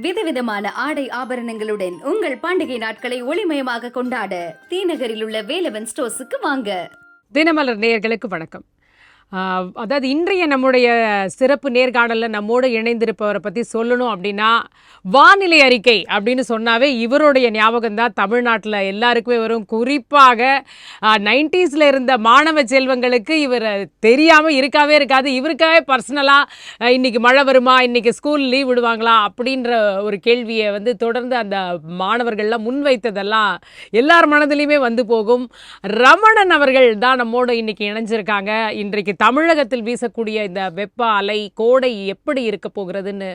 விதவிதமான ஆடை ஆபரணங்களுடன் உங்கள் பண்டிகை நாட்களை ஒளிமயமாக கொண்டாட தீநகரில் உள்ள வேலவன் ஸ்டோர்ஸுக்கு வாங்க. தினமலர் நேயர்களுக்கு வணக்கம். அதாவது இன்றைய நம்முடைய சிறப்பு நேர்காணலில் நம்மோடு இணைந்திருப்பவரை பற்றி சொல்லணும் அப்படின்னா வானிலை அறிக்கை அப்படின்னு சொன்னாவே இவருடைய ஞாபகம் தான். தமிழ்நாட்டில் எல்லாருக்குமே வரும். குறிப்பாக நைன்டிஸில் இருந்த மாணவ செல்வங்களுக்கு இவர் தெரியாமல் இருக்காவே இருக்காது. இவருக்காகவே பர்சனலாக இன்றைக்கி மழை வருமா இன்னைக்கு ஸ்கூல் லீவ் விடுவாங்களா அப்படின்ற ஒரு கேள்வியை வந்து தொடர்ந்து அந்த மாணவர்கள்லாம் முன்வைத்ததெல்லாம் எல்லார் மனதிலையுமே வந்து போகும். ரமணன் அவர்கள் தான் நம்மோடு இன்னைக்கு இணைஞ்சிருக்காங்க. இன்றைக்கு தமிழகத்தில் வீசக்கூடிய இந்த வெப்ப அலை கோடை எப்படி இருக்க போகிறதுன்னு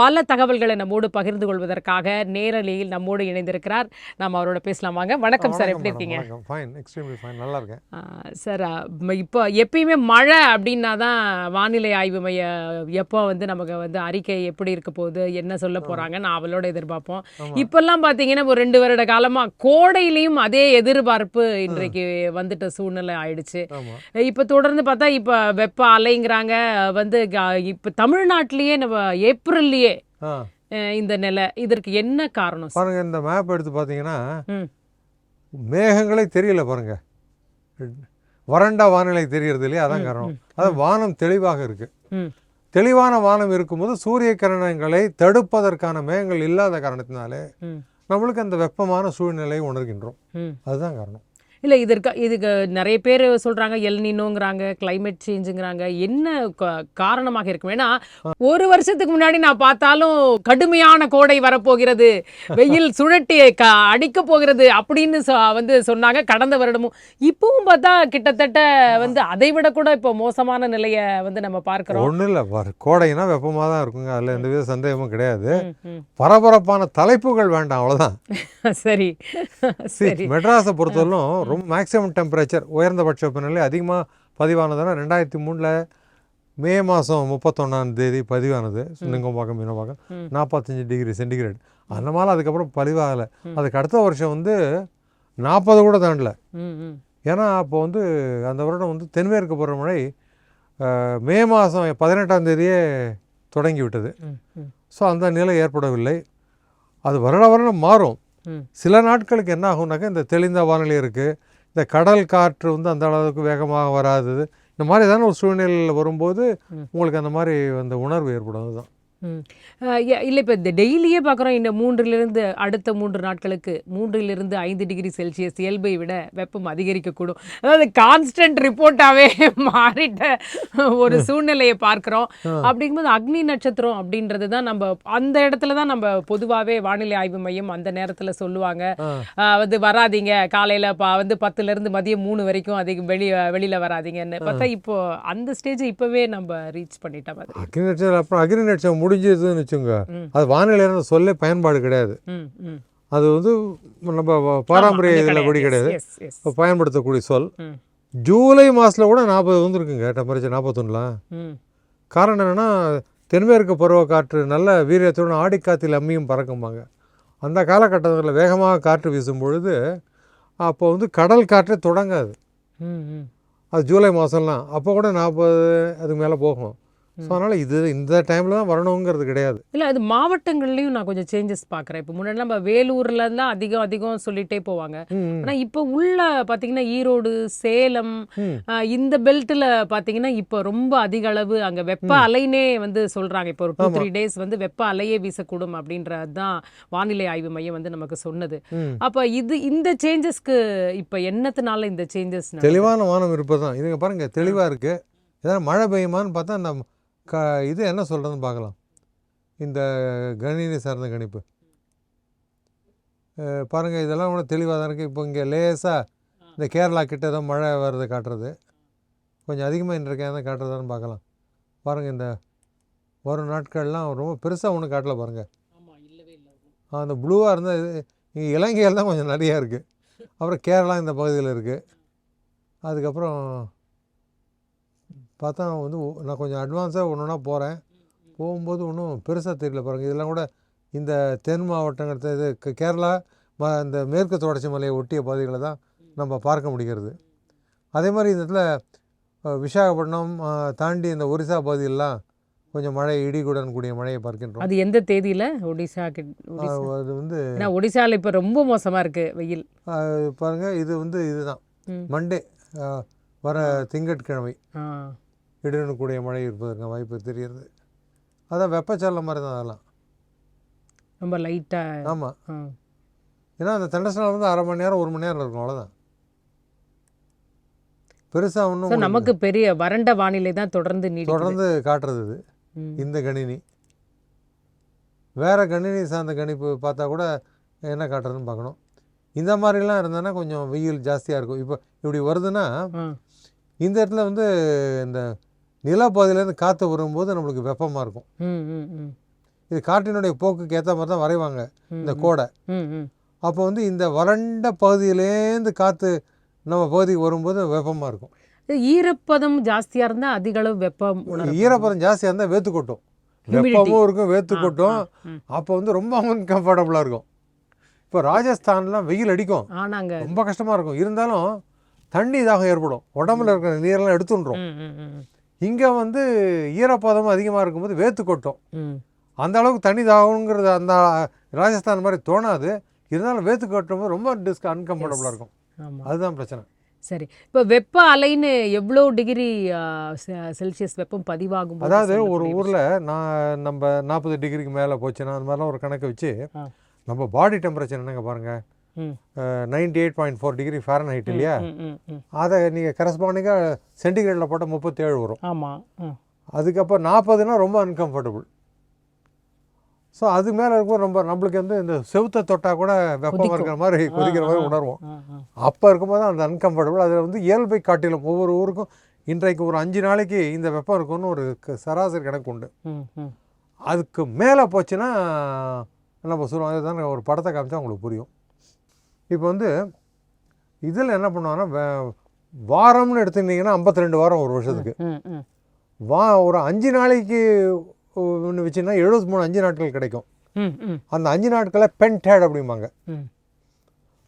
பல தகவல்களை நம்மோடு பகிர்ந்து கொள்வதற்காக நேரலையில் நம்மோடு இணைந்திருக்கிறார். நாம் அவரோட பேசலாம் வாங்க. வணக்கம் சார். எப்படி இருக்கீங்க? நல்லா இருக்கேன். சார் இப்போ எப்பயுமே மழை அப்படின்னா தான் வானிலை ஆய்வு மைய எப்போ வந்து நமக்கு வந்து அறிக்கை எப்படி இருக்க போகுது என்ன சொல்ல போகிறாங்க நான் அவளோட எதிர்பார்ப்போம். இப்போல்லாம் பார்த்தீங்கன்னா ஒரு ரெண்டு வருட காலமாக கோடையிலையும் அதே எதிர்பார்ப்பு இன்றைக்கு வந்துட்ட சூழ்நிலை ஆயிடுச்சு. இப்போ தொடர்ந்து பார்த்தா இப்போ வெப்ப அலைங்கிறாங்க. வந்து இப்போ தமிழ்நாட்டிலேயே நம்ம ஏப்ரல்லையே இந்த நிலை. இதற்கு என்ன காரணம்? பாருங்க இந்த மேப் எடுத்து பார்த்தீங்கன்னா மேகங்களே தெரியல பாருங்க. வறண்ட வானிலை தெரியறது இல்லையா? அதான் காரணம். அது வானம் தெளிவாக இருக்கு. தெளிவான வானம் இருக்கும்போது சூரிய கிரணங்களை தடுப்பதற்கான மேகங்கள் இல்லாத காரணத்தினாலே நம்மளுக்கு அந்த வெப்பமான சூழ்நிலையை உணர்கின்றோம். அதுதான் காரணம். இல்லை இதற்கு இதுக்கு நிறைய பேர் சொல்கிறாங்க எல்னினோங்கிறாங்க climate சேஞ்சுங்கிறாங்க என்ன காரணமாக இருக்கும்? ஏன்னா ஒரு வருஷத்துக்கு முன்னாடி நான் பார்த்தாலும் கடுமையான கோடை வரப்போகிறது வெயில் சுழட்டி க அடிக்க போகிறது அப்படின்னு வந்து சொன்னாங்க கடந்த வருடமும். இப்பவும் பார்த்தா கிட்டத்தட்ட வந்து அதை விட கூட இப்போ மோசமான நிலையை வந்து நம்ம பார்க்குறோம். ஒன்றும் இல்லை கோடைனா வெப்பமாக தான் இருக்குங்க. அதில் எந்த வித சந்தேகமும் கிடையாது. பரபரப்பான தலைப்புகள் வேண்டாம் அவ்வளோதான் சரி. சரி. மெட்ராஸை பொறுத்தவரையிலும் ரொம்ப மேக்ஸிமம் டெம்பரேச்சர் உயர்ந்தபட்ச வெப்பநிலை அதிகமாக பதிவானதுன்னா ரெண்டாயிரத்தி மூணில் மே மாதம் முப்பத்தொன்னாம் தேதி பதிவானது. சுந்தங்கம்பாக்கம் மீனம்பாக்கம். நாற்பத்தஞ்சு டிகிரி சென்டிகிரேட். அந்த மாதிரி அதுக்கப்புறம் பதிவாகலை. அதுக்கு அடுத்த வருஷம் வந்து நாற்பது கூட தாண்டல. ஏன்னா அப்போ வந்து அந்த வருடம் வந்து தென்மேற்கு பருவமழை அஹ், மே மாதம் பதினெட்டாம் தேதியே தொடங்கி விட்டது. ஸோ அந்த நிலை ஏற்படவில்லை. அது வருட வருடம் மாறும். சில நாட்களுக்கு என்ன ஆகும்னாக்கா இந்த தெளிந்த வானிலை இருக்குது இந்த கடல் காற்று வந்து அந்த அளவுக்கு வேகமாக வராதது. இந்த மாதிரி தானே ஒரு சூழ்நிலையில் வரும்போது. உங்களுக்கு அந்த மாதிரி அந்த உணர்வு ஏற்படும். அதுதான். இல்லை இப்போ இந்த டெய்லியே பார்க்குறோம் இந்த மூன்றிலிருந்து அடுத்த மூன்று நாட்களுக்கு மூன்றிலிருந்து ஐந்து டிகிரி செல்சியஸ் இயல்பை விட வெப்பம் அதிகரிக்கக்கூடும். அதாவது கான்ஸ்டன்ட் ரிப்போர்ட்டாகவே மாறிட்ட ஒரு சூழ்நிலையை பார்க்குறோம். அப்படிங்கும்போது அக்னி நட்சத்திரம் அப்படின்றது தான் நம்ம அந்த இடத்துல தான் நம்ம பொதுவாகவே வானிலை ஆய்வு மையம் அந்த நேரத்தில் சொல்லுவாங்க. வந்து வராதீங்க காலையில் ப வந்து பத்துலேருந்து மதியம் மூணு வரைக்கும் அதிக வெளி வெளியில் வராதீங்கன்னு பார்த்தா இப்போ அந்த ஸ்டேஜ் இப்போவே நம்ம ரீச் பண்ணிட்டோம் அது. அக்னி நட்சத்திரம் அப்புறம் அக்னி நட்சத்திரம் முடிஞ்சதுன்னு வச்சுங்க. அது வானிலையான சொல்லே பயன்பாடு கிடையாது. அது வந்து நம்ம பாரம்பரிய இதில் படி கிடையாது. பயன்படுத்தக்கூடிய சொல். ஜூலை மாதத்தில் கூட நாற்பது வந்துருக்குங்க. டெம்பரேச்சர் நாற்பத்தொன்னுலாம் காரணம் என்னென்னா தென்மேற்கு பருவ காற்று நல்ல வீரியத்துடன் ஆடிக்காத்தில் அம்மியும் பறக்கும்பாங்க. அந்த காலகட்டத்தில் வேகமாக காற்று வீசும் பொழுது அப்போ வந்து கடல் காற்றே தொடங்காது. அது ஜூலை மாதம்லாம் அப்போ கூட நாற்பது அதுக்கு மேலே போகும். ஸோ அதனால் இது இந்த டைமில் தான் வரணுங்கிறது கிடையாது. இல்ல அது மாவட்டங்கள்லயும் நான் கொஞ்சம் சேஞ்சஸ் பார்க்குறேன். இப்போ முன்னாடி நம்ம வேலூர்ல தான் அதிகம் அதிகம் சொல்லிட்டே போவாங்க. ம், ஆனா இப்போ உள்ள பாத்தீங்கன்னா ஈரோடு சேலம் இந்த பெல்ட்ல பாத்தீங்கன்னா இப்போ ரொம்ப அதிக அளவு அங்க வெப்ப அலைனே வந்து சொல்றாங்க. இப்போ ஒரு டூ த்ரீ டேஸ் வந்து வெப்ப அலையே வீசக்கூடும் அப்படின்றது தான் வானிலை ஆய்வு மையம் வந்து நமக்கு சொன்னது. அப்ப இது இந்த சேஞ்சஸ்க்கு இப்போ என்னத்தினால இந்த சேஞ்சஸ் தெளிவான வானம் இருப்பது தான் இதுங்க பாருங்கள் தெளிவாக இருக்குது ஏதாவது மழை பெய்யுமான்னு பார்த்தா அந்த க இது என்ன சொல்கிறதுன்னு பார்க்கலாம். இந்த கணினி சார்ந்த கணிப்பு. அஹ் பாருங்க இதெல்லாம் கூட தெளிவாக தான் இருக்குது இப்போ இங்கே லேசாக இந்த கேரளா கிட்ட ஏதோ மழை வர்றது காட்டுறது. கொஞ்சம் அதிகமாக எதாவது காட்டுறதான்னு பார்க்கலாம். பாருங்கள் இந்த வரும் நாட்கள்லாம் ரொம்ப பெருசாக ஒன்றும் காட்டல பாருங்கள் அந்த ப்ளூவாக இருந்தால் இங்கே இலங்கையில் தான் கொஞ்சம் நிறையா இருக்குது அப்புறம் கேரளா இந்த பகுதியில் இருக்குது அதுக்கப்புறம் பார்த்தா வந்து நான் கொஞ்சம் அட்வான்ஸாக ஒன்று ஒன்றா போகிறேன் போகும்போது ஒன்றும் பெருசாக தெரியல பாருங்கள் இதெல்லாம் கூட இந்த தென் மாவட்டங்கள் இது கேரளா ம இந்த மேற்கு தொடர்ச்சி மலையை ஒட்டிய பகுதிகளை தான் நம்ம பார்க்க முடிகிறது. அதே மாதிரி இந்த இடத்துல விசாகப்பட்டினம் தாண்டி இந்த ஒரிசா பகுதியெல்லாம் கொஞ்சம் மழை இடிகுடன் கூடிய மழையை பார்க்கின்றோம். அது எந்த தேதியில? ஒடிசா அது வந்து ஒடிசால இப்ப ரொம்ப மோசமா இருக்கு வெயில். அது பாருங்க இது வந்து இதுதான். மண்டே வர திங்கட்கிழமை. இடியுடன் கூடிய மழை இருப்பதற்கு வாய்ப்பு தெரிகிறது. அதான் வெப்பச்சலனம் மாதிரி தான் அதெல்லாம். ரொம்ப லைட்டா ஆமாம். ஏன்னா அந்த தண்டஸ்டால் வந்து அரை மணி நேரம் ஒரு மணி நேரம் இருக்கும் அவ்வளோதான் பெருசாக ஒன்றும் நமக்கு பெரிய வறண்ட வானிலை தான் தொடர்ந்து நீடிக்குது. தொடர்ந்து காட்டுறது இது. இந்த கணினி. வேறு கணினி சார்ந்த கணிப்பு பார்த்தா கூட என்ன காட்டுறதுன்னு பார்க்கணும். இந்த மாதிரிலாம் இருந்ததுன்னா கொஞ்சம் வெயில் ஜாஸ்தியாக இருக்கும். இப்போ இப்படி வருதுன்னா. இந்த இடத்துல வந்து இந்த நிலப்பகுதியிலேருந்து காற்று வரும்போது நம்மளுக்கு வெப்பமாக இருக்கும். இது காற்றினுடைய போக்குக்கு ஏற்ற மாதிரி தான் வரைவாங்க இந்த. கோடை. அப்போ வந்து இந்த வறண்ட பகுதியிலேருந்து காற்று நம்ம பகுதிக்கு வரும்போது வெப்பமாக இருக்கும் ஈரப்பதம் ஜாஸ்தியா இருந்தா அதிக அளவு வெப்பம். ஈரப்பதம் ஜாஸ்தியாக இருந்தால் வேத்து கொட்டும். வெப்பமும் இருக்கும் வேத்து கொட்டும். அப்போ வந்து ரொம்ப அன்கம்ஃபர்டபுளாக இருக்கும் இப்போ ராஜஸ்தான்லாம் வெயில் அடிக்கும் ரொம்ப கஷ்டமாக இருக்கும் இருந்தாலும் தண்ணி தாகம் ஏற்படும் உடம்புல இருக்கிற நீரெல்லாம் எடுத்துன்றோம் இங்கே வந்து ஈரப்பதம் அதிகமாக இருக்கும்போது வேத்து கொட்டும். அந்த அளவுக்கு தண்ணி தாகங்கிறது அந்த ராஜஸ்தான் மாதிரி தோணாது. இருந்தாலும் வேத்து கொட்டும்போது ரொம்ப டிஸ்க் அன்கம்ஃபர்டபுளாக இருக்கும். அதுதான் பிரச்சனை. சரி. இப்போ வெப்ப அலைன்னு எவ்வளோ டிகிரி செல்சியஸ் வெப்பம் பதிவாகும் போது அதாவது ஒரு ஊரில் நான் நம்ம நாற்பது டிகிரிக்கு மேலே போச்சுன்னா அந்த மாதிரிலாம் ஒரு கணக்கு வச்சு. நம்ம பாடி டெம்பரேச்சர் என்னங்க பாருங்கள். Ninety eight point four degree Fahrenheit இல்லையா. அதை நீங்கள் கரஸ்பாண்டிங்காக சென்டிகிரேடில் போட்டால் முப்பத்தேழு வரும் ஆமா ம். அதுக்கப்புறம் நாற்பதுனா ரொம்ப அன்கம்ஃபர்டபுள் ஸோ அது மேலே இருக்கும் ரொம்ப நம்மளுக்கு வந்து இந்த செவுத்தை தொட்டால் கூட வெப்பம் கொதிக்கும். இருக்கிற மாதிரி கொதிக்கிற மாதிரி உணர்வோம். அப்போ இருக்கும்போது அந்த அன்கம்ஃபர்டபுள் அதில் வந்து இயல்பை காட்டிலும் ஒவ்வொரு ஊருக்கும் இன்றைக்கு ஒரு அஞ்சு நாளைக்கு இந்த வெப்பம் இருக்கும்னு ஒரு சராசரி கணக்கு உண்டு. அதுக்கு மேலே போச்சுன்னா நம்ம சொல்லுவோம் அதுதான் ஒரு படத்தை காமிச்சா உங்களுக்கு புரியும் இப்போ வந்து இதில் என்ன பண்ணுவாங்கன்னா வாரம்னு எடுத்துக்கிட்டிங்கன்னா 52 வாரம் ஒரு வருஷத்துக்கு. வா ஒரு அஞ்சு நாளைக்கு ஒன்று வச்சுன்னா எழுபத்தி மூணு அஞ்சு நாட்கள் கிடைக்கும் அந்த அஞ்சு நாட்களை பென்டேட் அப்படிம்பாங்க.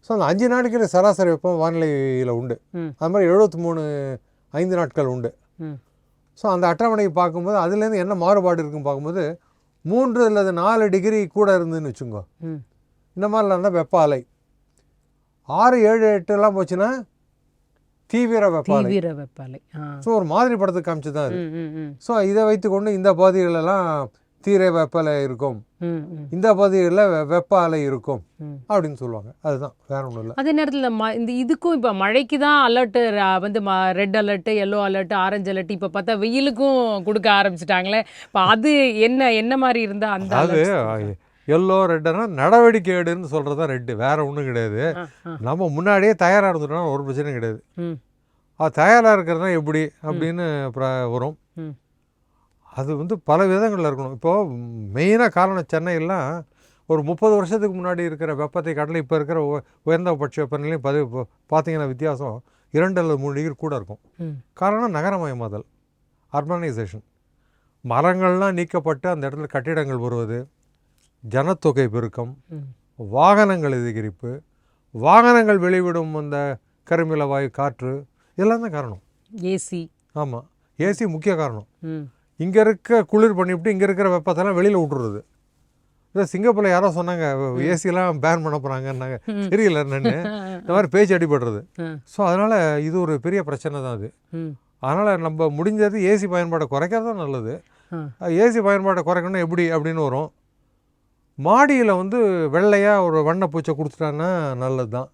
ஸோ அந்த அஞ்சு நாளைக்கு சராசரி வெப்பம் வானிலையில் உண்டு. அது மாதிரி எழுபத்தி மூணு ஐந்து நாட்கள் உண்டு. ஸோ அந்த அட்டவணையை பார்க்கும்போது அதுலேருந்து என்ன மாறுபாடு இருக்குன்னு பார்க்கும்போது மூன்று அல்லது நாலு டிகிரி கூட இருந்துன்னு வச்சுக்கோ. இந்த மாதிரிலாம் இருந்தால் வெப்ப அலை ஆறு ஏழு எட்டுலாம் போச்சுன்னா தீவிர வெப்ப அலை தீவிர வெப்ப அலை ஆ. ஸோ ஒரு மாதிரி படத்துக்கு காமிச்சு தான். ஸோ இதை வைத்துக்கொண்டு இந்த பகுதிகளெல்லாம் தீவிர வெப்ப அலை இருக்கும் இந்த பகுதிகளில் வெப்ப அலை இருக்கும். அப்படின்னு சொல்லுவாங்க. அதுதான். வேற ஒன்றும் இல்லை. அதே நேரத்தில் ம இந்த இதுக்கும் இப்போ மழைக்கு தான் அலர்ட்டு வந்து ம red alert yellow alert orange alert இப்போ பார்த்தா வெயிலுக்கும் கொடுக்க ஆரம்பிச்சிட்டாங்களே. இப்போ அது என்ன என்ன மாதிரி இருந்தால் அந்த அது? எல்லோ ரெட்டுனா நடவடிக்கை எடுன்னு சொல்கிறது தான் ரெட்டு. வேற ஒன்றும் கிடையாது. நம்ம முன்னாடியே தயாராக இருந்துட்டோம்னா ஒரு பிரச்சனையும் கிடையாது. அது தயாராக இருக்கிறதுனா எப்படி அப்படின்னு வரும். அது வந்து பல விதங்களில் இருக்கணும். இப்போது மெயினாக காரணம் சென்னையெல்லாம் ஒரு முப்பது வருஷத்துக்கு முன்னாடி இருக்கிற வெப்பத்தை காட்டிலும் இப்போ இருக்கிற உ- உயர்ந்தபட்ச வெப்பநிலையும் பதி பார்த்தீங்கன்னா வித்தியாசம் இரண்டு அல்லது மூணு டிகிரி கூட இருக்கும். காரணம் நகரமயமாதல் அர்பனைசேஷன் மரங்கள்லாம் நீக்கப்பட்டு அந்த இடத்துல கட்டிடங்கள் வருவது ஜனத்தொகை பெருக்கம். வாகனங்கள் அதிகரிப்பு வாகனங்கள் வெளிவிடும் அந்த கருமில வாயு காற்று இதெல்லாம் தான் காரணம். ஏசி. ஆமாம் ஏசி முக்கிய காரணம். இங்கே இருக்க குளிர் பண்ணிவிட்டு இங்கே இருக்கிற வெப்பத்தெல்லாம் வெளியில் விட்டுறது இல்லை சிங்கப்பூரில் யாரோ சொன்னாங்க ஏசிலாம் பேன் பண்ண போகிறாங்கன்னாங்க தெரியல என்னன்னு. இந்த மாதிரி பேச்சு அடிபடுறது. ஸோ அதனால் இது ஒரு பெரிய பிரச்சனை தான் அது. அதனால் நம்ம முடிஞ்சது ஏசி பயன்பாடை குறைக்கிறது தான் நல்லது. ஏசி பயன்பாடை குறைக்கணும் எப்படி அப்படின்னு வரும். மாடியில் வந்து வெள்ளையாக ஒரு வண்ணப்பூச்சை கொடுத்துட்டாங்கன்னா நல்லது தான்.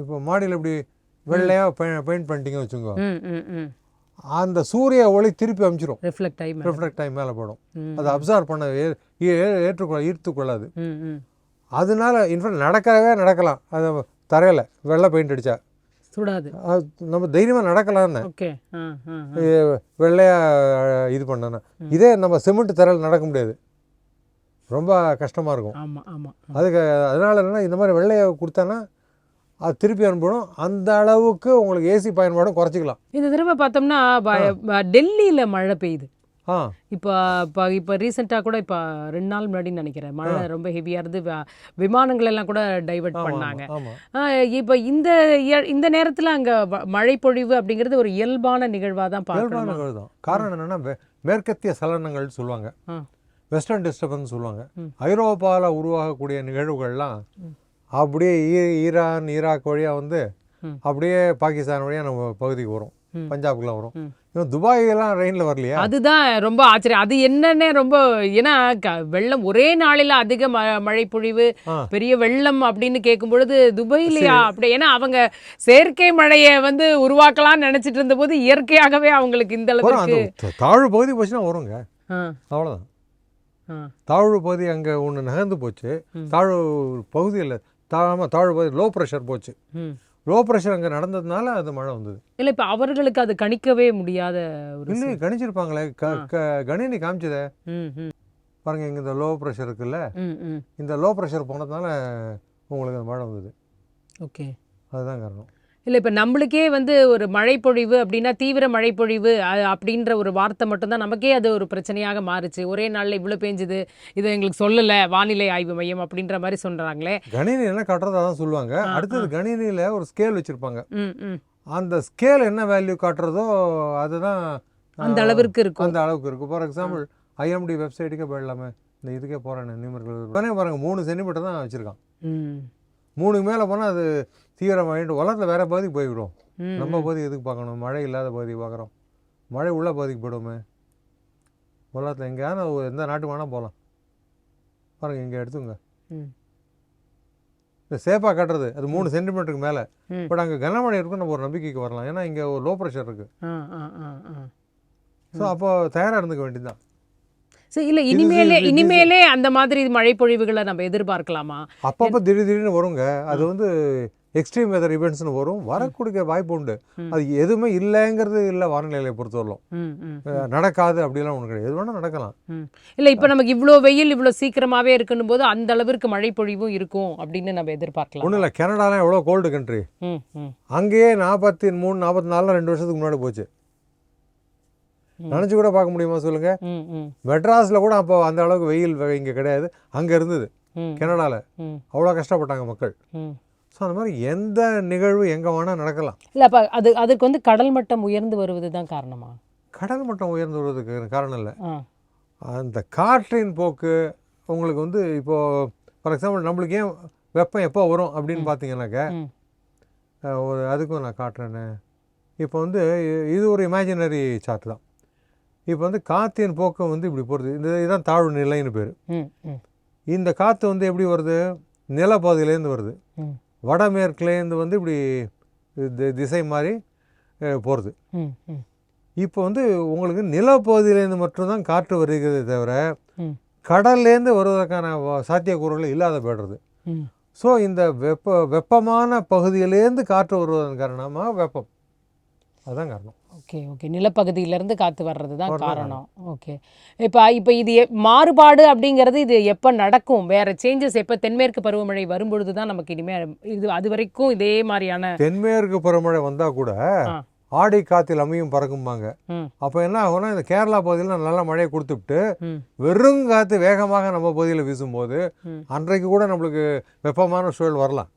இப்போ மாடியில் இப்படி வெள்ளையாக பெயிண்ட் பண்ணிட்டீங்கன்னு வச்சுக்கோ. அந்த சூரிய ஒளி திருப்பி அமிச்சிரும். ரிஃப்ளெக்ட் டைம் மேலே. போடும். அதை அப்சர்வ் பண்ண ஏற்றுக்கொள்ள ஈர்த்துக்கொள்ளாது. அதனால இன்ஃபேக்ட் நடக்கவே நடக்கலாம். அதை தரையில் வெள்ளை பெயிண்ட் அடித்தா சுடாது. நம்ம தைரியமாக ஆ. வெள்ளையாக இது பண்ணனா இதே நம்ம சிமெண்ட் தரையில் நடக்க முடியாது. ரொம்ப கஷ்டமாக இருக்கும். ஆமா ஆமா அதுக்கு அதனால என்னன்னா இந்த மாதிரி வெள்ளையை கொடுத்தானா அது திருப்பி அனுப்பணும். அந்த அளவுக்கு உங்களுக்கு ஏசி பயன்பாடும் குறைச்சிக்கலாம். இந்த தடவை பார்த்தோம்னா டெல்லியில மழை பெய்யுது. ஆ. இப்போ இப்போ இப்போ ரீசெண்டாக கூட இப்போ ரெண்டு நாள் முன்னாடி நினைக்கிறேன். மழை ரொம்ப ஹெவியாக இருந்து விமானங்கள் எல்லாம் கூட டைவர்ட் பண்ணாங்க. இப்போ இந்த இந்த நேரத்தில் அங்கே மழை பொழிவு அப்படிங்கிறது ஒரு இயல்பான நிகழ்வாக தான் பார்க்கணும் காரணம் என்னன்னா மேற்கத்திய சலனங்கள் சொல்லுவாங்க. வெஸ்டர்ன் டிஸ்டர்பன்ஸ் சொல்லுவாங்க. ஐரோப்பாவில் உருவாகக்கூடிய நிகழ்வுகள்லாம் அப்படியே ஈரான் ஈராக் வழியாக வந்து. அப்படியே பாகிஸ்தான் வழியாக நம்ம பகுதிக்கு வரும். பஞ்சாபுக்குலாம் வரும். இவன் துபாயெல்லாம் ரெயினில் வரலையா? அதுதான் ரொம்ப ஆச்சரியம். அது என்னன்னே ரொம்ப ஏன்னா வெள்ளம் ஒரே நாளில் அதிக ம மழை பொழிவு. பெரிய வெள்ளம் அப்படின்னு கேட்கும் பொழுது துபாயிலையா அப்படி ஏன்னா அவங்க செயற்கை மழையை வந்து உருவாக்கலாம்னு நினைச்சிட்டு இருந்தபோது இயற்கையாகவே அவங்களுக்கு இந்த அளவுக்கு தாழ்வு பகுதி போச்சுன்னா வருங்க. அவ்வளோதான் தாழ்வு பகுதி அங்கே ஒன்று நகர்ந்து போச்சு. தாழ்வு பகுதியில் தாழாம தாழ்வு பகுதி லோ ப்ரெஷர் போச்சு. லோ ப்ரெஷர் அங்கே நடந்ததுனால அது மழை வந்தது. இல்ல இப்ப அவர்களுக்கு அது கணிக்கவே முடியாத இல்லை. கணிச்சிருப்பாங்களே. கணினி காமிச்சதே. பாருங்க இங்கே இந்த லோ ப்ரெஷர் இருக்குல்ல. இந்த லோ ப்ரெஷர் போனதுனால உங்களுக்கு மழை வந்தது. ஓகே. அதுதான் காரணம். இல்ல இப்ப நம்மளுக்கே வந்து ஒரு மழைப்பொழிவு அப்படின்னா தீவிர மழைப்பொழிவு அப்படின்ற ஒரு வார்த்தை மட்டும்தான் நமக்கே அது ஒரு பிரச்சனையாக மாறுச்சு. ஒரே நாள்ல இவ்வளவு பேஞ்சுது இதை எங்களுக்கு சொல்லல வானிலை ஆய்வு மையம் அப்படின்ற மாதிரி சொல்றாங்களே. கணினி என்ன காட்டுறதோ அதான் சொல்லுவாங்க. அடுத்தது கணினியில் ஒரு ஸ்கேல் வச்சுருப்பாங்க. அந்த ஸ்கேல் என்ன வேல்யூ காட்டுறதோ அதுதான் அந்த அளவிற்கு இருக்கும். அந்த அளவுக்கு இருக்கும். ஃபார் எக்ஸாம்பிள் ஐஎம்டி வெப்சைட்டுக்கே போயிடலாமே. இந்த இதுக்கே போகிறேன் நியூமர்கள் உடனே பாருங்க மூணு சென்டிமீட்டர் தான் வச்சுருக்கான். ம், மூணுக்கு மேலே போனால் அது தீவிரமாகிட்டு உலகத்தில் வேறு பகுதிக்கு போய்விடும் நம்ம பகுதி எதுக்கு பார்க்கணும்? மழை இல்லாத பகுதி பார்க்குறோம். மழை உள்ள பகுதிக்கு போயிடுமே உலகத்தில் எங்கேயாவது எந்த நாட்டுக்கு வேணால் போகலாம். பாருங்க இங்கே எடுத்துங்க. இந்த சேஃபாக கட்டுறது அது மூணு சென்டிமீட்டருக்கு மேலே. பட் அங்கே கனமழை இருக்கும் நம்ம ஒரு நம்பிக்கைக்கு வரலாம். ஏன்னா இங்கே ஒரு லோ ப்ரெஷர் இருக்குது. ஸோ அப்போ தயாராக இருந்துக்க வேண்டியதுதான். சரி இல்ல இனிமேலே இனிமேலே அந்த மாதிரி மழைப்பொழிவுகளை நம்ம எதிர்பார்க்கலாமா? அப்பப்போ திடீர் திடீர்னு வருங்க. அது வந்து எக்ஸ்ட்ரீம் வெதர் இவெண்ட்ஸ்னு வரும். வரக்கூடிய வாய்ப்பு உண்டு. அது எதுவுமே இல்லைங்கிறது இல்லை வானிலையை பொறுத்தவரையிலும். ம், ம். அஹ் நடக்காது அப்படிலாம் ஒன்று கிடையாது. எது வேணால் நடக்கலாம். இல்ல இப்ப நமக்கு இவ்ளோ வெயில் இவ்ளோ சீக்கிரமாவே இருக்குன்னும் போது அந்த அளவிற்கு மழைப்பொழிவும் இருக்கும் அப்படின்னு நம்ம எதிர்பார்க்கலாம். ஒன்றும் இல்லை கனடாலாம் எவ்வளோ கோல்டு கண்ட்ரி. அங்கேயே நாற்பத்தி மூணு நாற்பத்தி நாலில் ரெண்டு வருஷத்துக்கு முன்னாடி போச்சு. நினச்சி கூட பார்க்க முடியுமா ம், மெட்ராஸில் கூட அப்போ அந்த அளவுக்கு வெயில் இங்கே கிடையாது. அங்கே இருந்தது. கனடாவில் அவ்வளோ கஷ்டப்பட்டாங்க மக்கள். ஸோ அந்த மாதிரி எந்த நிகழ்வு எங்கே வேணால் நடக்கலாம். இல்ல அப்ப அது அதுக்கு வந்து கடல் மட்டம் உயர்ந்து வருவது தான் காரணமா? கடல் மட்டம் உயர்ந்து வருவதுக்கு காரணம் இல்லை. அந்த காற்றின் போக்கு உங்களுக்கு வந்து இப்போது ஃபார் எக்ஸாம்பிள் நம்மளுக்கு ஏன் வெப்பம் எப்போ வரும் அப்படின்னு பார்த்தீங்கன்னாக்க ஒரு அதுக்கும் நான் காட்டுறேனே இப்போ வந்து இது ஒரு இமேஜினரி சார்ட் தான். இப்போ வந்து காற்றின் போக்கு வந்து இப்படி போகிறது இந்த இதுதான் தாழ்வு நிலைன்னு பேர். இந்த காற்று வந்து எப்படி வருது? நிலப்பகுதியிலேருந்து வருது. வடமேற்குலேருந்து வந்து இப்படி திசை மாதிரி போகிறது இப்போ வந்து உங்களுக்கு நிலப்பகுதியிலேருந்து மட்டும்தான் காற்று வருகிறதே தவிர. கடல்லேருந்து வருவதற்கான சாத்தியக்கூறுகள் இல்லாத போய்டுறது. ஸோ இந்த வெப்ப வெப்பமான பகுதியிலேருந்து காற்று வருவதன் காரணமாக வெப்பம்? அதுதான் காரணம். Okay okay. நிலப்பகுதியிலேருந்து காற்று வர்றது தான் காரணம். ஓகே. இப்போ இப்போ இது மாறுபாடு அப்படிங்கிறது இது எப்போ நடக்கும்? வேற சேஞ்சஸ் எப்போ தென்மேற்கு பருவமழை வரும்பொழுது தான் நமக்கு இனிமேல் இது அது வரைக்கும் இதே மாதிரியான தென்மேற்கு பருவமழை வந்தால் கூட. ஆடி காத்தில் அமையும் பறக்கும்பாங்க. அப்போ என்ன ஆகும்னா இந்த கேரளா பகுதியில் நல்ல மழையை கொடுத்துட்டு வெறும் காற்று வேகமாக நம்ம பகுதியில் வீசும்போது. அன்றைக்கு கூட நம்மளுக்கு வெப்பமான சூழல் வரலாம்.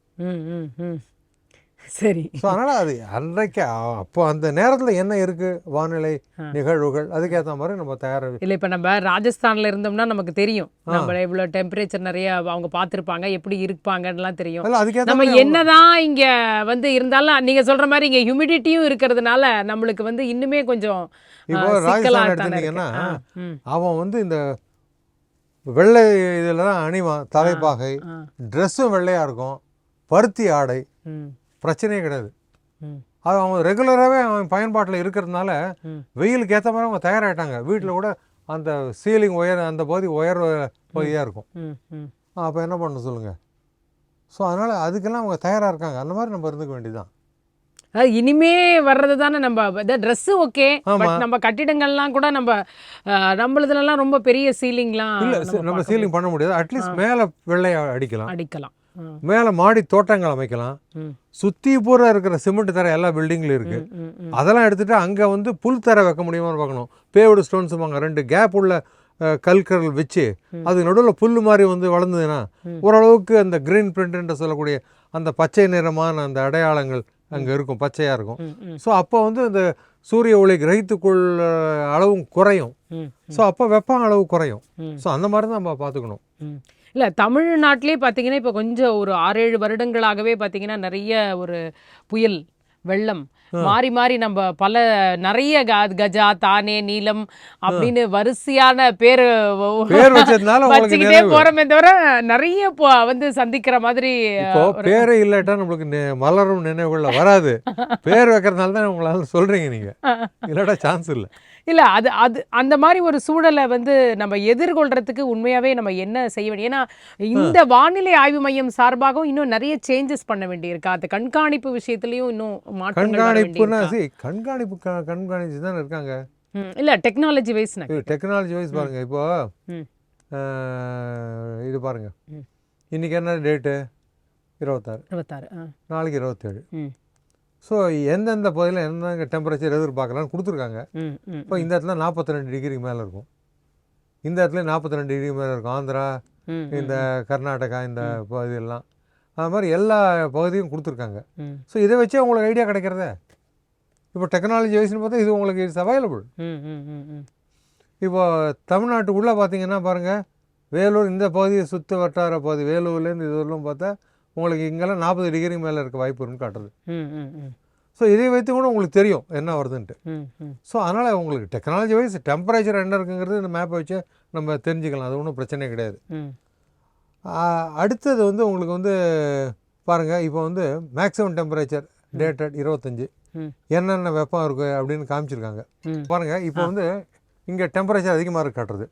சரி. ஸோ அதனால் அது அன்றைக்கு அப்போ அந்த நேரத்தில் என்ன இருக்குது வானிலை. நிகழ்வுகள் அதுக்கேற்ற மாதிரி நம்ம தயாராக இல்லை இப்போ நம்ம ராஜஸ்தான்ல இருந்தோம்னா நமக்கு தெரியும். நம்ம இவ்வளோ டெம்பரேச்சர் நிறைய அவங்க பார்த்துருப்பாங்க எப்படி இருப்பாங்கன்னுலாம் தெரியும். நம்ம என்னதான் இங்க வந்து இருந்தாலும் நீங்க சொல்ற மாதிரி இங்க ஹியூமிடிட்டியும் இருக்கிறதுனால நம்மளுக்கு வந்து இன்னுமே கொஞ்சம் இப்போ ராஜஸ்தான் தானே எடுத்துட்டீங்கன்னா அவன் வந்து இந்த வெள்ளை இதில் தான் அணிவான் தலைப்பாகை ட்ரெஸ்ஸும் வெள்ளையாக இருக்கும் பருத்தி ஆடை. பிரச்சனையே கிடையாது. அது அவன் ரெகுலராகவே அவன் பயன்பாட்டில் இருக்கிறதுனால. வெயிலுக்கு ஏற்ற மாதிரி அவங்க தயாராகிட்டாங்க வீட்டில் கூட அந்த சீலிங் ஒயர் அந்த பகுதி ஒயர் பகுதியாக இருக்கும். அப்போ என்ன பண்ண சொல்லுங்கள் ஸோ அதனால் அதுக்கெல்லாம் அவங்க தயாராக இருக்காங்க. அந்த மாதிரி நம்ம இருந்துக்க வேண்டியதுதான். அதாவது இனிமே வர்றது தானே நம்ம ட்ரெஸ் ஓகே ஆமா. பட் நம்ம கட்டிடங்கள்லாம் கூட நம்ம நம்மளுதுலலாம் ரொம்ப பெரிய சீலிங்லாம் இல்லை நம்ம சீலிங் பண்ண முடியாது. அட்லீஸ்ட் மேலே வெள்ளையை அடிக்கலாம். அடிக்கலாம். மேலே மாடி தோட்டங்கள் அமைக்கலாம். சுற்றி பூரா இருக்கிற சிமெண்ட் தர எல்லா பில்டிங்லையும் இருக்குது. அதெல்லாம் எடுத்துட்டு அங்கே வந்து புல் தர வைக்க முடியுமான்னு பார்க்கணும். பேவுடு ஸ்டோன்ஸ் வாங்க ரெண்டு கேப் உள்ள கற்கள் வச்சு அது நடுவில் புல் மாதிரி வந்து வளர்ந்ததுன்னா ஓரளவுக்கு அந்த கிரீன் பிரிண்ட்ன்ற சொல்லக்கூடிய அந்த பச்சை நிறமான அந்த அடையாளங்கள் அங்கே இருக்கும். பச்சையாக இருக்கும். ஸோ அப்போ வந்து இந்த சூரிய ஒளி கிரகித்துக்குள்ள அளவும் குறையும். ஸோ அப்போ வெப்பம் அளவு குறையும். ஸோ அந்த மாதிரி தான் நம்ம பார்த்துக்கணும். இல்ல தமிழ்நாட்டிலே பார்த்தீங்கன்னா இப்போ கொஞ்சம் ஒரு ஆறேழு வருடங்களாகவே பார்த்தீங்கன்னா நிறைய ஒரு புயல் வெள்ளம் மாறி மாறி நம்ம பல நிறைய கஜா தானே நீலம் அப்படின்னு வரிசையான பேர் வச்சுக்கிட்டே போறோமே தவிர நிறைய வந்து சந்திக்கிற மாதிரி பேரே இல்லாட்டா நம்மளுக்கு மலரும் நினைவுகள்ல வராது. பேர் வைக்கிறதுனால தான் உங்களால சொல்றீங்க நீங்க. இல்லாட்டா சான்ஸ் இல்லை. இல்ல அது அது அந்த மாதிரி ஒரு சூழலை வந்து நம்ம எதிர்கொள்றதுக்கு உண்மையாவே நம்ம என்ன செய்ய வேண்டிய ஏன்னா இந்த வானிலை ஆய்வு மையம் சார்பாகவும் இன்னும் நிறைய சேஞ்சஸ் பண்ண வேண்டியிருக்கா. அது கண்காணிப்பு விஷயத்துலயும் இன்னும் கண்காணிப்புனா see, கண்காணிப்பு கண்காணிச்சு தானே இருக்காங்க? இல்ல டெக்னாலஜி வைஸ் டெக்னாலஜி வைஸ் பாருங்க இப்போ இது பாருங்க. இன்னைக்கு என்ன டேட்டு இருபத்தாறு. இருபத்தாறு. நாளைக்கு இருபத்தேழு. ஸோ எந்தெந்த பகுதியில் எந்தெந்த டெம்பரேச்சர் எதிர்பார்க்கலாம்னு கொடுத்துருக்காங்க. இப்போ இந்த இடத்துல நாற்பத்தி ரெண்டு டிகிரிக்கு மேலே இருக்கும். இந்த இடத்துல நாற்பத்தி ரெண்டு டிகிரி மேலே இருக்கும். ஆந்திரா இந்த கர்நாடகா இந்த பகுதியெல்லாம். அது மாதிரி எல்லா பகுதியும் கொடுத்துருக்காங்க. ஸோ இதை வச்சே உங்களுக்கு ஐடியா கிடைக்கிறதே? இப்போ டெக்னாலஜி வைஸ்னு பார்த்தா இது உங்களுக்கு இட்ஸ் அவைலபிள். இப்போ தமிழ்நாட்டுக்குள்ளே பார்த்தீங்கன்னா பாருங்கள் வேலூர் இந்த பகுதியை சுற்று வட்டார பகுதி வேலூர்லேருந்து இது வரலும் பார்த்தா உங்களுக்கு இங்கெல்லாம் நாற்பது டிகிரி மேலே இருக்க வாய்ப்பு இருக்குன்னு காட்டுறது ஸோ இதை வைத்து கூட உங்களுக்கு தெரியும் என்ன வருதுன்ட்டு. ஸோ அதனால் உங்களுக்கு டெக்னாலஜி வைஸ் டெம்பரேச்சர் என்ன இருக்குங்கிறது இந்த மேப்பை வச்சு நம்ம தெரிஞ்சுக்கலாம் அது ஒன்றும் பிரச்சனையே கிடையாது அடுத்தது வந்து உங்களுக்கு வந்து பாருங்கள் இப்போ வந்து மேக்ஸிமம் டெம்பரேச்சர் டேட்டட் இருபத்தஞ்சி. என்னென்ன வெப்பம் இருக்குது அப்படின்னு காமிச்சிருக்காங்க. பாருங்கள் இப்போ வந்து இங்கே டெம்பரேச்சர் அதிகமாக இருக்கு காட்டுறது.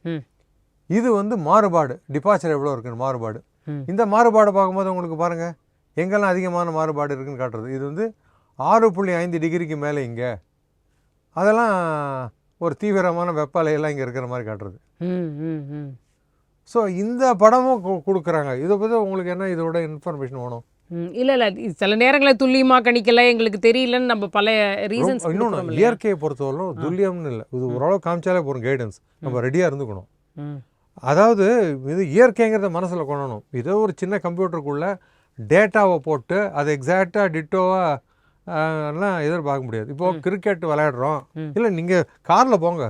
இது வந்து மாறுபாடு டிபாச்சர் எவ்வளோ இருக்குன்னு மாறுபாடு. இந்த மாறுபாடு பார்க்கும்போது உங்களுக்கு பாருங்கள் எங்கெல்லாம் அதிகமான மாறுபாடு இருக்குன்னு காட்டுறது. இது வந்து ஆறு புள்ளி ஐந்து டிகிரிக்கு மேலே இங்கே. அதெல்லாம் ஒரு தீவிரமான வெப்ப அலையெல்லாம் இங்கே இருக்கிற மாதிரி காட்டுறது. ஸோ இந்த படமும் கொடுக்குறாங்க. இதை பற்றி உங்களுக்கு என்ன இதோட இன்ஃபர்மேஷன் வேணும்? இல்ல இல்ல. சில நேரங்களில் துல்லியமா கணிக்கல எங்களுக்கு தெரியலன்னு நம்ம பல ரீசன்ஸ் இன்னொன்று இயற்கையை பொறுத்தவரைக்கும் துல்லியம்னு இல்லை. இது ஓரளவு காமிச்சாலே போகிறோம் கைடன்ஸ் நம்ம ரெடியாக இருந்துக்கணும். அதாவது இது இயற்கைங்கிறத மனசில் கொள்ளணும். இதோ ஒரு சின்ன கம்ப்யூட்டருக்குள்ளே டேட்டாவை போட்டு அது எக்ஸாக்டாக டிட்டோவாக எல்லாம் எதிர்பார்க்க முடியாது. இப்போது கிரிக்கெட் விளையாடுறோம். இல்லை நீங்கள் காரில் போங்க.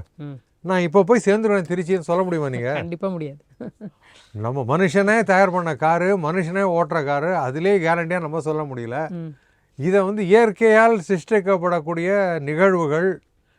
நான் இப்போ போய் சேர்ந்துருவேன் திருச்சின்னு சொல்ல முடியுமா நீங்கள் கண்டிப்பா முடியாது. நம்ம மனுஷனே தயார் பண்ண காரு மனுஷனே ஓட்டுற காரு அதிலே கேரண்டியாக நம்ம சொல்ல முடியல. இதை வந்து இயற்கையால் சிருஷ்டிக்கப்படக்கூடிய நிகழ்வுகள்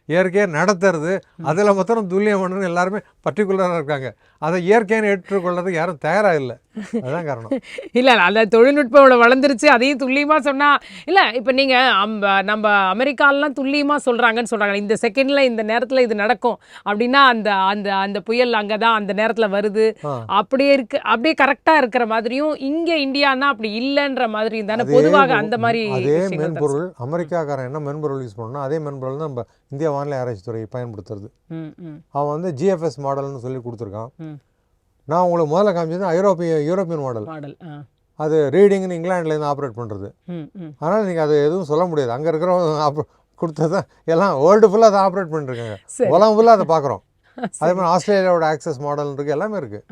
இயற்கையாக நடத்துறது அதில் மாத்திரம் துல்லியம் பண்ணணும்னு எல்லாருமே பர்டிகுலராக இருக்காங்க. அதை இயற்கையான ஏற்றுக்கொள்றதுக்கு யாரும் தயாராக இல்லை. அதுதான் காரணம். இல்ல அந்த தொழில்நுட்பம் இவ்வளவு வளர்ந்துருச்சு அதையும் துல்லியமா சொன்னா இல்ல இப்ப நீங்க அம்ப- நம்ம அமெரிக்காலாம் துல்லியமா சொல்றாங்கன்னு சொல்றாங்க. இந்த செகண்ட்ல இந்த நேரத்துல இது நடக்கும். அப்படின்னா அந்த அந்த அந்த புயல் அங்கதான் அந்த நேரத்துல வருது. அப்படியே இருக்கு அப்படியே கரெக்டா இருக்கிற மாதிரியும் இங்க இந்தியானா அப்படி இல்லைன்ற மாதிரி தானே பொதுவாக அந்த மாதிரி அதே தான். மென்பொருள் அமெரிக்காக்காரன் என்ன மென்பொருள் யூஸ் பண்ணணும் அதே மென்பொருள் தான் நம்ம இந்திய வானிலை ஆராய்ச்சி துறை பயன்படுத்துறது. அவன் வந்து ஜிஎஃப்எஸ் மாடல்னு சொல்லி கொடுத்துருக்கான். நான் உங்களுக்கு முதல்ல காமிச்சது ஐரோப்பிய யூரோப்பியன் மாடல். மாடல். அது ரீடிங்னு இங்கிலாந்துலேருந்து ஆப்ரேட் பண்ணுறது. அதனால் நீங்கள் அது எதுவும் சொல்ல முடியாது. அங்கே இருக்கிறவங்க கொடுத்ததான் எல்லாம் வேர்ல்டு ஃபுல்லாக அதை ஆப்ரேட் பண்ணிருக்காங்க. உலகம் ஃபுல்லாக அதை பார்க்குறோம். அதே மாதிரி ஆஸ்திரேலியாவோட ஆக்சஸ் மாடல் இருக்குது எல்லாமே இருக்குது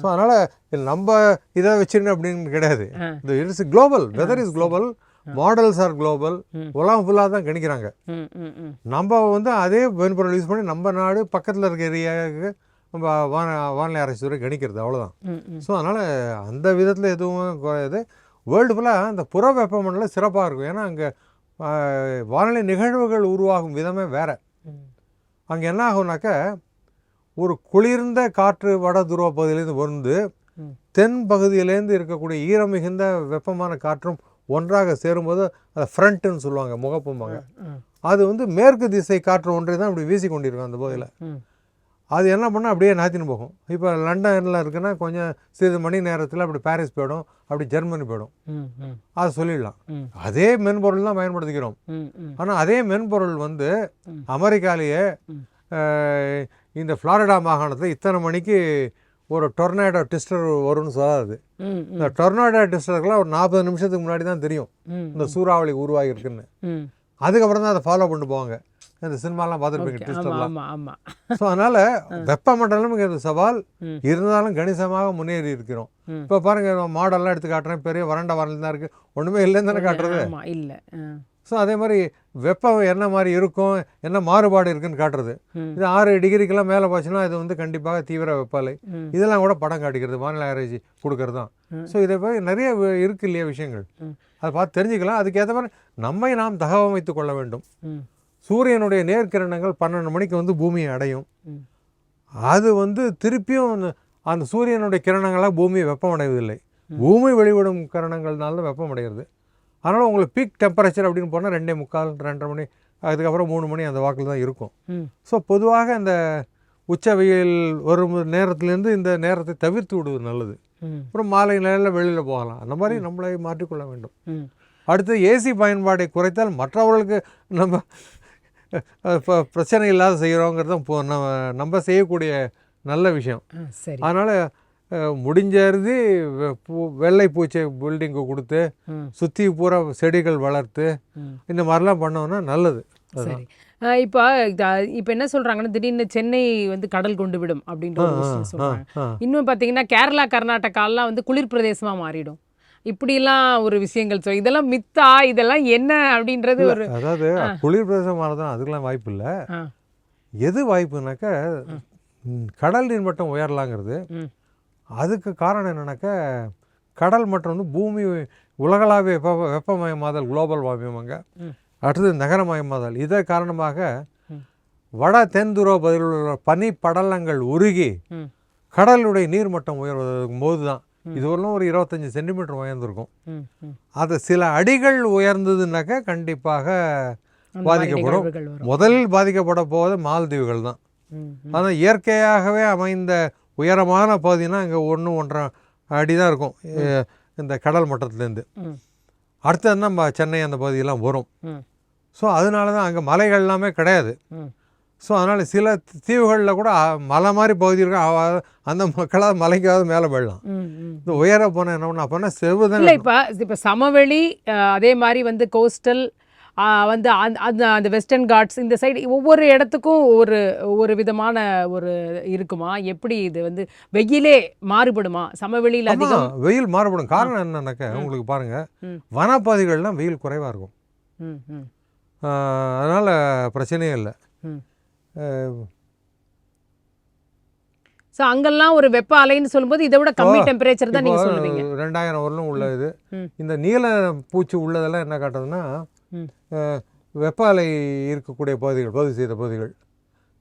ஸோ அதனால் நம்ம இதை வச்சிருந்தோம் அப்படின்னு கிடையாது. இந்த it's global weather is global models are global. உலகம் ஃபுல்லாக தான் கணிக்கிறாங்க. நம்ம வந்து அதே மென்பொருள் யூஸ் பண்ணி நம்ம நாடு பக்கத்தில் இருக்க ஏரியாவுக்கு வான வானிலை துறை கணிக்கிறது அவ்வளோதான். ஸோ அதனால் அந்த விதத்தில் எதுவும் குறையாது வேர்ல்டு ஃபுல்லாக அந்த புற வெப்பமண்டலம் சிறப்பாக இருக்கும் ஏன்னா அங்கே வானிலை நிகழ்வுகள் உருவாகும் விதமே வேறு. அங்கே என்ன ஆகும்னாக்க ஒரு குளிர்ந்த காற்று வட துருவ பகுதியிலேருந்து வந்து. தென் பகுதியிலேருந்து இருக்கக்கூடிய ஈரம் மிகுந்த வெப்பமான காற்றும் ஒன்றாக சேரும்போது அதை ஃப்ரண்ட்டுன்னு சொல்லுவாங்க முகப்பும்பாங்க அது வந்து மேற்கு திசை காற்று ஒன்றை தான் அப்படி வீசி கொண்டிருக்கும் அந்த பகுதியில். அது என்ன பண்ணால் அப்படியே நாத்தின்னு போகும். இப்போ லண்டனில் இருக்குன்னா கொஞ்சம் சிறிது மணி நேரத்தில் அப்படி பாரிஸ் போயிடும் அப்படி ஜெர்மனி போயிடும். அதை சொல்லிடலாம். அதே மென்பொருள் தான் பயன்படுத்திக்கிறோம். ஆனால் அதே மென்பொருள் வந்து. அமெரிக்காலேயே இந்த ஃப்ளாரிடா மாகாணத்தில் இத்தனை மணிக்கு ஒரு டொர்னேடோ டிஸ்டர் வரும்னு சொல்லாது. இந்த டொர்னேடோ டிஸ்டருக்குலாம் ஒரு நாற்பது நிமிஷத்துக்கு முன்னாடி தான் தெரியும். இந்த சூறாவளி உருவாகி இருக்குன்னு ம். அதுக்கப்புறம் தான் அதை ஃபாலோ பண்ணிட்டு போவாங்க. இந்த சினிமாலாம் பார்த்துருப்பீங்க ட்விஸ்டர்லாம் ஆமா ஆமா ஸோ அதனால் வெப்பமண்டலம்ங்கிற சவால் ம். இருந்தாலும் கணிசமாக முன்னேறி இருக்கிறோம். இப்போ பாருங்க மாடல்லாம் எடுத்து காட்டுறேன் பெரிய வறண்ட வரல் தான் இருக்குது ஒன்றுமே இல்லைன்னு தானே காட்டுறது இல்ல. ஸோ அதே மாதிரி வெப்பம் என்ன மாதிரி இருக்கும் என்ன மாறுபாடு இருக்குன்னு காட்டுறது. இது ஆறு டிகிரிக்கெல்லாம் மேலே போச்சுன்னா இது வந்து கண்டிப்பாக தீவிர வெப்பலை. இதெல்லாம் கூட படம் காட்டிக்கிறது வானிலை ஆராய்ச்சி கொடுக்கறது தான். ஸோ இதை போய் நிறைய இருக்கு இல்லையா விஷயங்கள். அதை பார்த்து தெரிஞ்சுக்கலாம் அதுக்கேற்ற மாதிரி நம்மை நாம் தகவமைத்து கொள்ள வேண்டும். சூரியனுடைய நேர்க்கிரணங்கள் பன்னெண்டு மணிக்கு வந்து பூமியை அடையும். அது வந்து திருப்பியும் அந்த- அந்த சூரியனுடைய கிரணங்களாக பூமியை வெப்பமடைவதில்லை. பூமி வெளிவிடும் கிரணங்கள்னால தான் வெப்பமடைகிறது. அதனால் உங்களுக்கு பீக் டெம்பரேச்சர் அப்படின்னு போனால் ரெண்டே முக்கால் ரெண்டரை மணி அதுக்கப்புறம் மூணு மணி அந்த வாக்கில் தான் இருக்கும். ஸோ பொதுவாக இந்த உச்ச வெயில் வரும் நேரத்துலேருந்து இந்த நேரத்தை தவிர்த்து விடுவது நல்லது. அப்புறம் மாலை நேரில் வெளியில் போகலாம். அந்த மாதிரி நம்மளை மாற்றிக்கொள்ள வேண்டும். அடுத்து ஏசி பயன்பாடை குறைத்தால் மற்றவர்களுக்கு நம்ம இப்போ பிரச்சனை இல்லாத செய்கிறோங்கிறது இப்போ நம்ம நம்ம செய்யக்கூடிய நல்ல விஷயம். அதனால் முடிஞ்சது வெள்ளை பூச்சை பில்டிங்கு கொடுத்து. சுற்றி பூரா செடிகள் வளர்த்து. இந்த மாதிரிலாம் பண்ணோம்னா நல்லது. சரி. இப்போ இப்போ என்ன சொல்றாங்கன்னா திடீர்னு சென்னை வந்து கடல் கொண்டு விடும் அப்படின்ற ஒரு விஷயம் சொல்றாங்க. இன்னும் பார்த்தீங்கன்னா கேரளா கர்நாடகாலாம் வந்து குளிர் பிரதேசமா மாறிடும். இப்படிலாம் ஒரு விஷயங்கள் சொல் இதெல்லாம் மித்தா இதெல்லாம் என்ன அப்படின்றது ஒரு அதாவது குளிர் பிரதேசம் தான் அதுக்கெல்லாம் வாய்ப்பு இல்லை எது வாய்ப்புனாக்க கடல் நீர் மட்டம் உயரலாங்கிறது. அதுக்கு காரணம் என்னன்னாக்கா கடல் மட்டம் வந்து பூமி உலகளாவிய வெப்ப வெப்பமயமாதல் குளோபல் வார்மிங்க ம். அடுத்தது நகரமயமாதல். இதை காரணமாக. வட தென் துருவ பகுதியில் உள்ள பனி படலங்கள் உருகி கடலுடைய நீர்மட்டம் உயர்வதற்கும் போது தான் இது வரலும் ஒரு இருபத்தஞ்சி சென்டிமீட்டர் உயர்ந்திருக்கும். அது சில அடிகள் உயர்ந்ததுனாக்கா கண்டிப்பாக பாதிக்கப்படும். முதலில் பாதிக்கப்பட போவது மால்தீவுகள் தான். ஆனால் இயற்கையாகவே அமைந்த உயரமான பகுதினா இங்கே ஒன்று ஒன்றரை அடி தான் இருக்கும் இந்த கடல் மட்டத்துலேருந்து. அடுத்தது நம்ம சென்னை அந்த பகுதியெல்லாம் வரும். ஸோ அதனால தான் அங்கே மலைகள் எல்லாமே கிடையாது. ஸோ அதனால் சில தீவுகளில் கூட மலை மாதிரி பகுதி இருக்கும் அந்த மக்களாவது மலைக்காவது மேலே போயிடலாம். இந்த உயர போனால் என்ன பண்ணணும் அப்போனா இப்போ இப்போ சமவெளி அதே மாதிரி வந்து கோஸ்டல் வந்து அந்த அந்த அந்த வெஸ்டர்ன் காட்ஸ் இந்த சைடு ஒவ்வொரு இடத்துக்கும் ஒரு ஒரு விதமான ஒரு இருக்குமா? எப்படி இது வந்து வெயிலே மாறுபடுமா? சமவெளியில் அதிகம்? வெயில் மாறுபடும். காரணம் என்னன்னாக்கா உங்களுக்கு பாருங்கள். வனப்பகுதிகள்லாம் வெயில் குறைவாக இருக்கும். அதனால் பிரச்சனையே இல்லை. ஸோ அங்கெல்லாம் ஒரு வெப்ப அலைன்னு சொல்லும்போது இதை விட கம்மி டெம்பரேச்சர் தான் நீங்கள் சொல்லுவீங்க. ரெண்டாயிரம் வரலும் உள்ள இது. இந்த நீல பூச்சி உள்ளதெல்லாம் என்ன. அஹ், வெப்ப அலை இருக்கக்கூடிய பகுதிகள் பதிவு செய்த பகுதிகள்.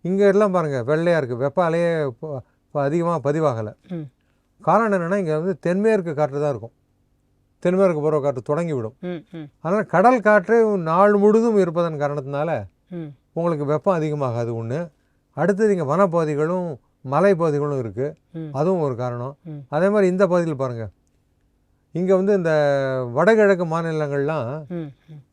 இங்கே எல்லாம் பாருங்கள் வெள்ளையாக இருக்குது வெப்ப அலையே இப்போ அதிகமாக பதிவாகலை. காரணம் என்னென்னா இங்கே வந்து தென்மேற்கு காற்று தான் இருக்கும். தென்மேற்கு பருவ காற்று தொடங்கி விடும் ம் ம். அதனால் கடல் காற்று நாள் முழுதும் இருப்பதன் காரணத்தினால உங்களுக்கு வெப்பம் அதிகமாகாது ஒன்று அடுத்தது இங்கே வனப்பகுதிகளும் மலைப்பகுதிகளும் இருக்குது ம். அதுவும் ஒரு காரணம். அதே மாதிரி இந்த பகுதியில் பாருங்கள் இங்கே வந்து இந்த வடகிழக்கு மாநிலங்கள்லாம்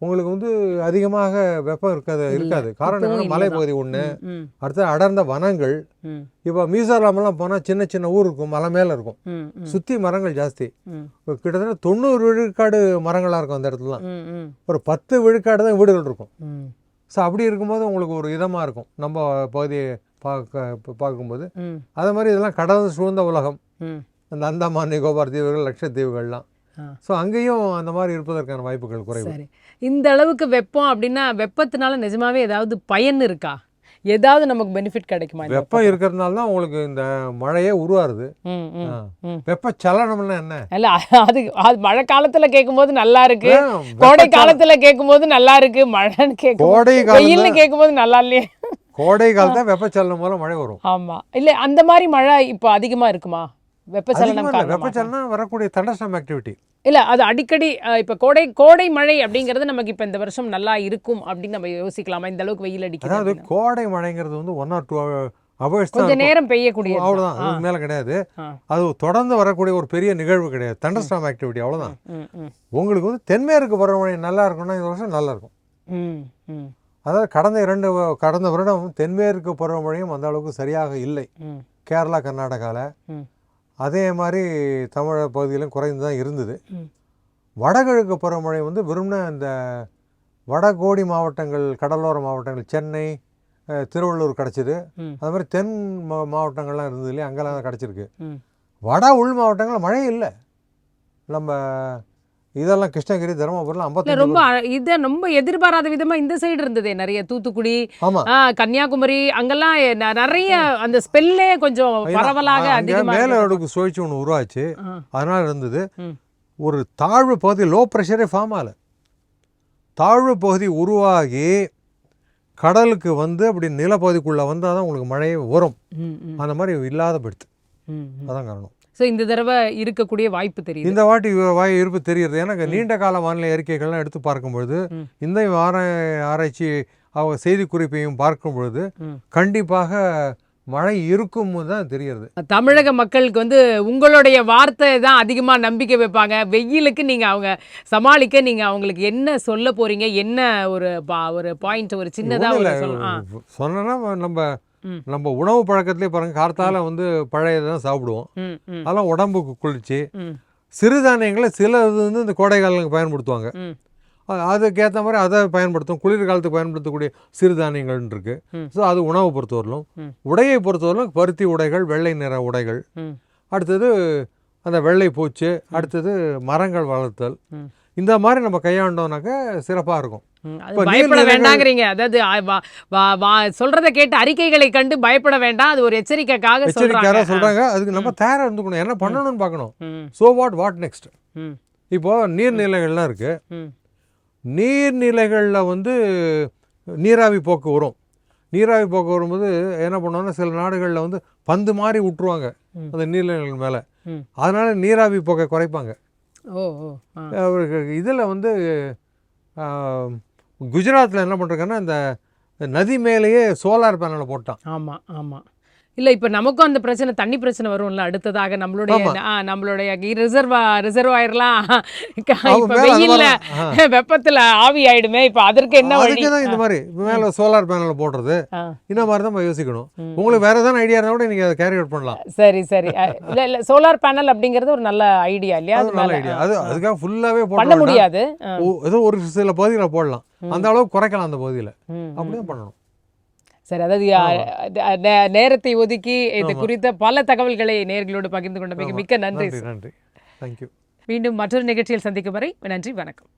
உங்களுக்கு வந்து அதிகமாக வெப்பம் இருக்காது. இருக்காது. காரணம். மலைப்பகுதி ஒன்று ம் அடுத்து அடர்ந்த வனங்கள். இப்போ மீசோராமெல்லாம் போனால் சின்ன சின்ன ஊர் இருக்கும் மலை மேலே இருக்கும். சுற்றி மரங்கள் ஜாஸ்தி. கிட்டத்தட்ட தொண்ணூறு விழுக்காடு மரங்களாக இருக்கும் அந்த இடத்துலலாம். ஒரு பத்து விழுக்காடு தான் வீடுகள் இருக்கும். ஸோ அப்படி இருக்கும்போது உங்களுக்கு ஒரு இதமாக இருக்கும். நம்ம பகுதியை பார்க்க பார்க்கும்போது அது மாதிரி இதெல்லாம் கடல் சூழ்ந்த உலகம். அந்த அந்தமான் நிக்கோபார் தீவுகள் லட்சத்தீவுகள்லாம். ஸோ அங்கேயும் அந்த மாதிரி இருப்பதற்கான வாய்ப்புகள் குறைவு. இந்த அளவுக்கு வெப்பம் அப்படின்னா வெப்பத்தினால நிஜமாவே ஏதாவது பயன் இருக்கா? ஏதாவது நமக்கு பெனிஃபிட் கிடைக்குமா வெப்பம் இருக்கிறதுனால தான் உங்களுக்கு இந்த மழையே உருவாருது. ம். வெப்பச்சலனம்னா என்ன? இல்ல அது அது மழை காலத்துல கேட்கும்போது நல்லா இருக்கு. கோடை காலத்துல கேட்கும்போது நல்லா இருக்கு. மழைன்னு கேட்கும் கோடை வெயில்னு கேட்கும்போது நல்லா இல்லையே. கோடை காலத்தில் வெப்பச்சலனம் மூலம் மழை வரும். ஆமா. இல்ல அந்த மாதிரி மழை இப்போ அதிகமா இருக்குமா? வெப்பச்சலனம் வரக்கூடிய தண்டஸ்டம் ஆக்டிவிட்டி இல்ல அது அடிக்கடி இப்ப கோடை கோடை மழை அப்படிங்கிறது நமக்கு இப்ப இந்த வருஷம் நல்லா இருக்கும் அப்படின்னு நம்ம யோசிக்கலாமா? இந்த அளவுக்கு வெயில் அடிக்குது அதாவது. கோடை மழைங்கிறது வந்து ஒன் ஆர் டூ ஹவர்ஸ் தான் கொஞ்ச இருக்கும். நேரம் பெய்யக்கூடியது. அவ்வளோதான் தான். அதுக்கு மேலே கிடையாது. அது தொடர்ந்து வரக்கூடிய ஒரு பெரிய நிகழ்வு கிடையாது. தண்டஸ்டாம் ஆக்டிவிட்டி அவ்வளோதான் உங்களுக்கு வந்து தென்மேற்கு பருவமழை நல்லா இருக்கும்னா இந்த வருஷம் நல்லா இருக்கும். அதாவது கடந்த இரண்டு கடந்த வருடம் தென்மேற்கு பருவமழையும் அந்த அளவுக்கு சரியாக இல்லை. கேரளா கர்நாடகாவில் ம். அதே மாதிரி தமிழக பகுதியிலும் குறைந்து தான் இருந்தது. வடகிழக்கு பருவமழை வந்து வெறும்னே அந்த வடகோடி மாவட்டங்கள் கடலோர மாவட்டங்கள் சென்னை திருவள்ளூர் கிடச்சிது. அது மாதிரி தென் மா மாவட்டங்கள்லாம் இருந்தது இல்லையா அங்கெல்லாம் கிடச்சிருக்கு. வட உள் மாவட்டங்களில் மழை இல்லை நம்ம இதெல்லாம் கிருஷ்ணகிரி தருமபுரிலாம் இல்ல ஐம்பத்தஞ்சு ரொம்ப இது ரொம்ப எதிர்பாராத விதமா இந்த சைடு இருந்ததே நிறைய தூத்துக்குடி கன்னியாகுமரி அங்கெல்லாம் நிறைய அந்த ஸ்பெல்லே கொஞ்சம் பரவலாக மேலே. அடுக்கு சுழற்சி ஒன்று உருவாச்சு. அதனால் இருந்தது. ஒரு தாழ்வு பகுதி லோ ப்ரெஷரே ஃபார்ம் ஆகல. தாழ்வு பகுதி உருவாகி கடலுக்கு வந்து அப்படி நிலப்பகுதிக்குள்ளே வந்தால் தான் உங்களுக்கு மழையே வரும். அந்த மாதிரி இல்லாத ம். அதான் காரணம். So, இந்த தடவை இருக்கக்கூடிய வாய்ப்பு தெரியுது இந்த வாட்டி வாய் இருப்பு தெரியுது எனக்கு நீண்ட கால வானிலை அறிக்கைகள்லாம் எடுத்து பார்க்கும்பொழுது. இந்த வார ஆராய்ச்சி அவங்க செய்திக்குறிப்பையும் பார்க்கும் பொழுது. கண்டிப்பாக மழை இருக்கும் தான் தெரியுது தமிழக மக்களுக்கு வந்து உங்களுடைய வார்த்தை தான் அதிகமா நம்பிக்கை வைப்பாங்க வெயிலுக்கு நீங்க அவங்க சமாளிக்க நீங்க அவங்களுக்கு என்ன சொல்ல போறீங்க என்ன ஒரு பா- ஒரு பாயிண்ட் ஒரு சின்னதா ஒண்ணும் ஒரு இல்ல, சொல்லலாம் ஆ. சொன்னோன்னா நம்ம. நம்ம உணவு பழக்கத்திலே பாருங்க கார்த்தால வந்து பழையதை தான் சாப்பிடுவோம். அதெல்லாம் உடம்புக்கு குளிர்ச்சி. சிறுதானியங்களை சில இது வந்து இந்த கோடை காலங்களுக்கு பயன்படுத்துவாங்க. அதுக்கேற்ற மாதிரி அதை பயன்படுத்தும் குளிர்காலத்துக்கு பயன்படுத்தக்கூடிய சிறுதானியங்கள் இருக்கு. ஸோ அது உணவை பொறுத்தவரையிலும். உடையை பொறுத்தவரையிலும் பருத்தி உடைகள் வெள்ளை நிற உடைகள். அடுத்தது அந்த வெள்ளை பூச்சு அடுத்தது மரங்கள் வளர்த்தல். இந்த மாதிரி நம்ம கையாண்டோம்னாக்க சிறப்பாக இருக்கும். பயப்பட வேண்டாங்கிறீங்க அதாவது சொல்றதை கேட்டு அறிக்கைகளை கண்டு பயப்பட வேண்டாம் அது ஒரு எச்சரிக்கைக்காக எச்சரிக்கையாக சொல்றாங்க. அதுக்கு நம்ம தயாராக இருந்துக்கணும். என்ன பண்ணணும்னு பார்க்கணும். ஸோ வாட் வாட் நெக்ஸ்ட் இப்போ நீர்நிலைகள்லாம் இருக்குது ம், நீர்நிலைகளில் வந்து நீராவி போக்கு வரும். நீராவி போக்கு வரும்போது என்ன பண்ணுவாங்கன்னா சில நாடுகளில் வந்து பந்து மாதிரி விட்டுருவாங்க. அந்த நீர்நிலைகள் மேலே. அதனால நீராவி போக்கை குறைப்பாங்க. இதில் வந்து குஜராத்தில் என்ன பண்ணுறாங்கன்னா இந்த நதி மேலேயே சோலார் பேனலை போட்டான். ஆமாம் ஆமாம் இல்ல இப்ப நமக்கும் அந்த பிரச்சனை தண்ணி பிரச்சனை வரும்ல அடுத்ததாக நம்மளுடைய நம்மளுடைய ரிசர்வா மேல அது வெயில்ல. வெப்பத்துல ஆவி ஆயிடுமே இப்ப அதற்கு என்ன வழி? அதுக்கு இந்த மாதிரி மேலே சோலார் பேனலை போடுறது. இந்த மாதிரி தான் யோசிக்கணும். உங்களுக்கு வேறு எதாவது ஐடியா இருந்தால் கூட நீங்கள் அதை கேரி அவுட் பண்ணலாம். சரி சரி. இல்ல இல்ல சோலார் பேனல் அப்படிங்கிறது ஒரு நல்ல ஐடியா இல்லையா? அது நல்ல ஐடியா அது. அதுக்காக ஃபுல்லாகவே பண்ண போட முடியாது. ஏதோ ஒரு சில பகுதிகளை போடலாம். அந்த அளவுக்கு குறைக்கலாம் அந்த பகுதியில். அப்படிதான் பண்ணணும். சரி அதாவது நேரத்தை ஒதுக்கி இது. குறித்த பல தகவல்களை நேர்களோடு பகிர்ந்து கொண்டமைக்கு ஆமா. மிக்க நன்றி நன்றி நன்றி. தேங்க்யூ மீண்டும் மற்றொரு நிகழ்ச்சியில் சந்திக்கும் வரை நன்றி வணக்கம்.